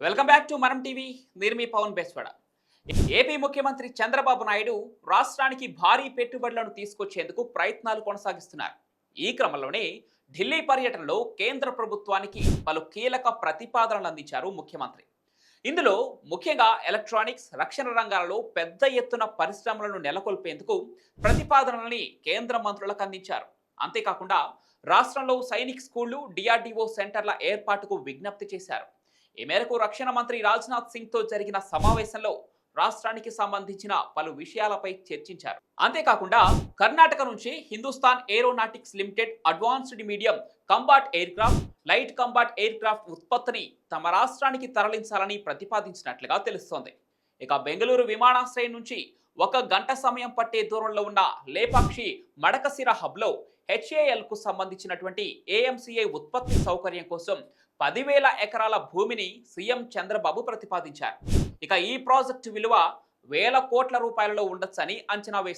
Welcome back to Manam TV నేను మీ Pawan బెస్వడ. AP ముఖ్యమంత్రి చంద్రబాబు నాయుడు రాష్ట్రానికి భారీ పెట్టుబడులను తీసుకొచ్చేందుకు ప్రయత్నాలు కొనసాగిస్తున్నారు. ఈ క్రమంలోనే ఢిల్లీ పర్యటనలో కేంద్ర ప్రభుత్వానికి పలు కీలక ప్రతిపాదనలు అందించారు ముఖ్యమంత్రి. ఇందులో ముఖ్యంగా ఎలక్ట్రానిక్స్ రక్షణ రంగాలలో పెద్ద ఎత్తున పరిశ్రమలను నెలకొల్పేందుకు ప్రతిపాదనల్ని కేంద్ర మంత్రులకు అందించారు. అంతేకాకుండా రాష్ట్రంలో సైనిక్ స్కూళ్ళు డిఆర్డీఓ సెంటర్ల ఏర్పాటుకు విజ్ఞప్తి చేశారు. ఈ మేరకు రక్షణ మంత్రి రాజ్నాథ్ సింగ్తో జరిగిన సమావేశంలో రాష్ట్రానికి సంబంధించిన పలు విషయాలపై చర్చించారు. అంతేకాకుండా కర్ణాటక నుంచి Hindustan aeronautics limited advanced medium combat aircraft light combat aircraft ఉత్పత్తిని తమ రాష్ట్రానికి తరలించాలని ప్రతిపాదించినట్లుగా తెలుస్తోంది. ఇక బెంగళూరు విమానాశ్రయం నుంచి ఒక గంట సమయం పట్టే దూరంలో ఉన్న లేపాక్షి మడకసిర హబ్లో హెచ్ఏఎల్కు సంబంధించినటువంటి ఏఎంసీఐ ఉత్పత్తి సౌకర్యం కోసం పదివేల ఎకరాల భూమిని సీఎం చంద్రబాబు ప్రతిపాదించారు. ఇక ఈ ప్రాజెక్టు విలువ వేల కోట్ల రూపాయలలో ఉండొచ్చని అంచనా వేస్తారు